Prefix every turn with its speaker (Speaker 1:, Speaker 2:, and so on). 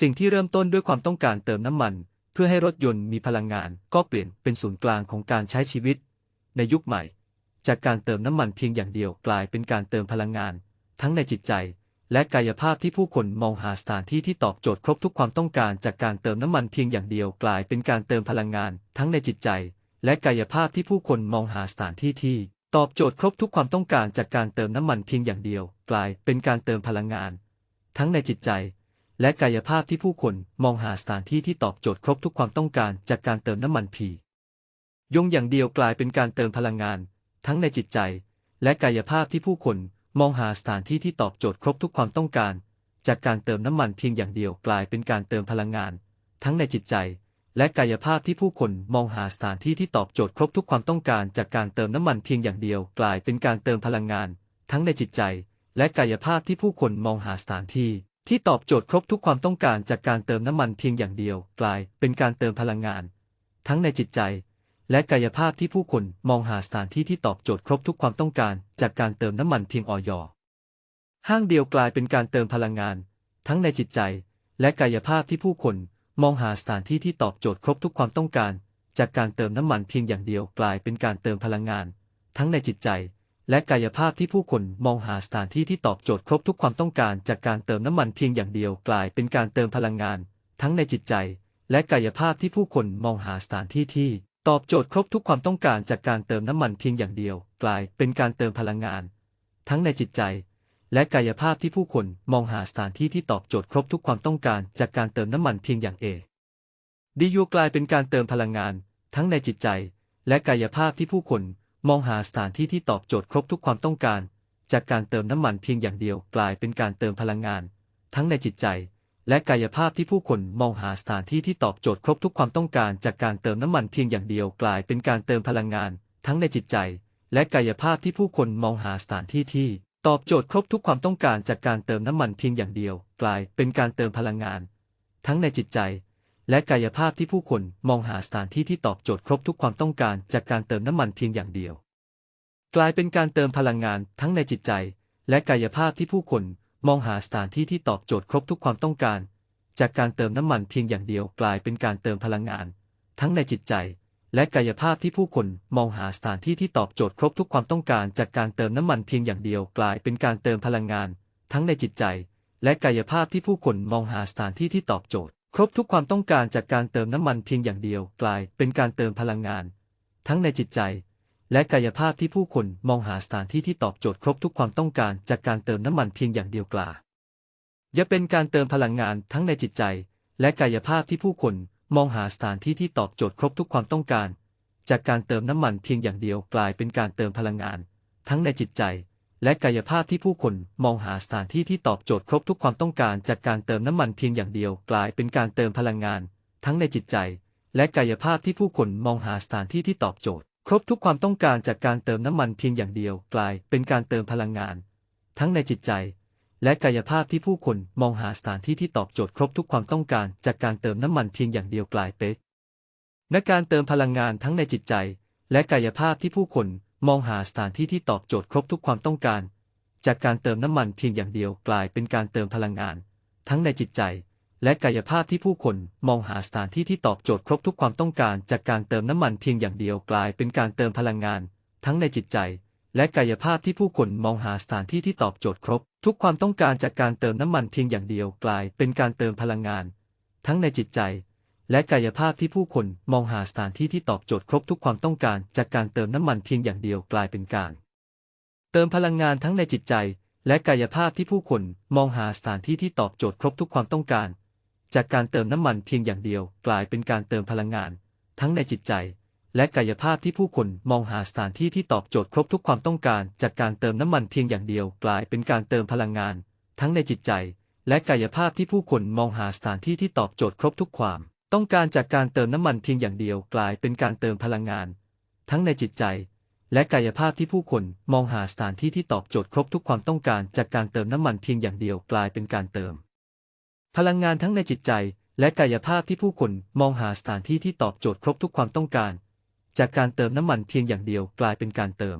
Speaker 1: สิ่งที่เริ่มต้นด้วยความต้องการเติมน้ำมัน เพื่อให้รถยนต์มีพลังงานก็เปลี่ยนเป็นศูนย์กลางของการใช้ชีวิต ในยุคใหม่ จากการเติมน้ำมันเพียงอย่างเดียวกลายเป็นการเติมพลังงาน ทั้งในจิตใจ และกายภาพที่ผู้คนมองหาสถานที่ที่ตอบโจทย์ครบทุกความต้องการ จากการเติมน้ำมันเพียงอย่างเดียวกลายเป็นการเติมพลังงาน ทั้งในจิตใจ และกายภาพที่ผู้คนมองหาสถานที่ที่ตอบโจทย์ครบทุกความต้องการจากการเติมน้ำมันเพียงอย่างเดียว กลายเป็นการเติมพลังงาน ทั้งในจิตใจ และกายภาพที่ผู้คนมองหาสถานที่ที่ตอบโจทย์ครบทุกความต้องการจากการเติมน้ำมันพียงอย่างเดียวกลายเป็นการเติมพลังงาน ทั้งในจิตใจ และกายภาพที่ผู้คนมองหาสถานที่ที่ตอบโจทย์ครบทุกความต้องการ จากการเติมน้ำมันเพียงอย่างเดียวกลายเป็นการเติมพลังงาน ทั้งในจิตใจ และกายภาพที่ผู้คนมองหาสถานที่ที่ตอบโจทย์ครบทุกความต้องการ จากการเติมน้ำมันเพียงอย่างเดียวกลายเป็นการเติมพลังงาน ทั้งในจิตใจ และกายภาพที่ผู้คนมองหาสถานที่ ที่ตอบโจทย์ครบทุกความต้องการจากการเติมน้ำมันเพียงอย่างเดียว กลายเป็นการเติมพลังงาน ทั้งในจิตใจ และกายภาพที่ผู้คนมองหาสถานที่ที่ตอบโจทย์ครบทุกความต้องการจากการเติมน้ำมันเพียงออยห้างเดียวกลายเป็นการเติมพลังงาน ทั้งในจิตใจ และกายภาพที่ผู้คนมองหาสถานที่ที่ตอบโจทย์ครบทุกความต้องการ จากการเติมน้ำมันเพียงอย่างเดียวกลายเป็นการเติมพลังงาน ทั้งในจิตใจ และกายภาพที่ผู้คนมองหาสถานที่ที่ตอบโจทย์ครบทุกความต้องการจากการเติมน้ำมันเพียงอย่างเดียวกลายเป็นการเติมพลังงาน ทั้งในจิตใจ และกายภาพที่ผู้คนมองหาสถานที่ที่ ตอบโจทย์ครบทุกความต้องการจากการเติมน้ำมันเพียงอย่างเดียว กลายเป็นการเติมพลังงาน ทั้งในจิตใจ และกายภาพที่ผู้คนมองหาสถานที่ที่ตอบโจทย์ครบทุกความต้องการจากการเติมน้ำมันเพียงอย่างเอดียูกลายเป็นการเติมพลังงาน ทั้งในจิตใจ และกายภาพที่ผู้คน มองหาสถานที่ที่ตอบโจทย์ครบทุกความต้องการ จากการเติมน้ำมันเพียงอย่างเดียวกลายเป็นการเติมพลังงาน ทั้งในจิตใจ และกายภาพที่ผู้คนมองหาสถานที่ที่ตอบโจทย์ครบทุกความต้องการ จากการเติมน้ำมันเพียงอย่างเดียวกลายเป็นการเติมพลังงาน ทั้งในจิตใจ และกายภาพที่ผู้คนมองหาสถานที่ที่ ตอบโจทย์ครบทุกความต้องการจากการเติมน้ำมันเพียงอย่างเดียว กลายเป็นการเติมพลังงาน ทั้งในจิตใจ และกายภาพที่ผู้คนมองหาสถานที่ที่ตอบโจทย์ครบทุกความต้องการจากการเติมน้ำมันเพียงอย่างเดียว กลายเป็นการเติมพลังงานทั้งในจิตใจ และกายภาพที่ผู้คนมองหาสถานที่ที่ตอบโจทย์ครบทุกความต้องการ จากการเติมน้ำมันเพียงอย่างเดียว กลายเป็นการเติมพลังงาน ทั้งในจิตใจ และกายภาพที่ผู้คนมองหาสถานที่ที่ตอบโจทย์ครบทุกความต้องการ จากการเติมน้ำมันเพียงอย่างเดียว กลายเป็นการเติมพลังงาน ทั้งในจิตใจ และกายภาพที่ผู้คนมองหาสถานที่ที่ตอบโจทย์ ครบทุกความต้องการจากการเติมน้ำมันเพียงอย่างเดียวกลายเป็นการเติมพลังงาน ทั้งในจิตใจ และกายภาพที่ผู้คนมองหาสถานที่ที่ตอบโจทย์ครบทุกความต้องการจากการเติมน้ำมันเพียงอย่างเดียวกลาอย่าเป็นการเติมพลังงานทั้งในจิตใจ และกายภาพที่ผู้คนมองหาสถานที่ที่ตอบโจทย์ครบทุกความต้องการ จากการเติมน้ำมันเพียงอย่างเดียวกลายเป็นการเติมพลังงาน ทั้งในจิตใจ และกายภาพที่ผู้คนมองหาสถานที่ที่ตอบโจทย์ครบทุกความต้องการจากการเติมน้ำมันเพียงอย่างเดียวกลายเป็นการเติมพลังงาน ทั้งในจิตใจ และกายภาพที่ผู้คนมองหาสถานที่ที่ตอบโจทย์ ครบทุกความต้องการจากการเติมน้ำมันเพียงอย่างเดียวกลายเป็นการเติมพลังงาน ทั้งในจิตใจ และกายภาพที่ผู้คนมองหาสถานที่ที่ตอบโจทย์ครบทุกความต้องการจากการเติมน้ำมันเพียงอย่างเดียวกลายเป็นการเติมพลังงานทั้งในจิตใจ และกายภาพที่ผู้คนมองหาสถานที่ที่ตอบโจทย์ครบทุกความต้องการ จากการเติมน้ำมันเพียงอย่างเดียวกลายเป็นการเติมพลังงาน ทั้งในจิตใจ และกายภาพที่ผู้คนมองหาสถานที่ที่ตอบโจทย์ครบทุกความต้องการ จากการเติมน้ำมันเพียงอย่างเดียวกลายเป็นการเติมพลังงาน ทั้งในจิตใจ และกายภาพที่ผู้คนมองหาสถานที่ที่ตอบโจทย์ครบ ทุกความต้องการจากการเติมน้ำมันเพียงอย่างเดียวกลายเป็นการเติมพลังงาน ทั้งในจิตใจ และกายภาพที่ผู้คนมองหาสถานที่ที่ตอบโจทย์ครบทุกความต้องการ จากการเติมน้ำมันเพียงอย่างเดียวกลายเป็นการ เติมพลังงานทั้งในจิตใจ และกายภาพที่ผู้คนมองหาสถานที่ที่ตอบโจทย์ครบทุกความต้องการ จากการเติมน้ำมันเพียงอย่างเดียว กลายเป็นการเติมพลังงาน ทั้งในจิตใจ และกายภาพที่ผู้คนมองหาสถานที่ที่ตอบโจทย์ครบทุกความต้องการ จากการเติมน้ำมันเพียงอย่างเดียว กลายเป็นการเติมพลังงาน ทั้งในจิตใจ และกายภาพที่ผู้คนมองหาสถานที่ที่ตอบโจทย์ครบทุกความ ต้องการจากการเติมน้ำมันเพียงอย่างเดียวกลายเป็นการเติมพลังงาน ทั้งในจิตใจ และกายภาพที่ผู้คนมองหาสถานที่ที่ตอบโจทย์ครบทุกความต้องการจากการเติมน้ำมันเพียงอย่างเดียวกลายเป็นการเติม พลังงานทั้งในจิตใจ และกายภาพที่ผู้คนมองหาสถานที่ที่ตอบโจทย์ครบทุกความต้องการ จากการเติมน้ำมันเพียงอย่างเดียวกลายเป็นการเติม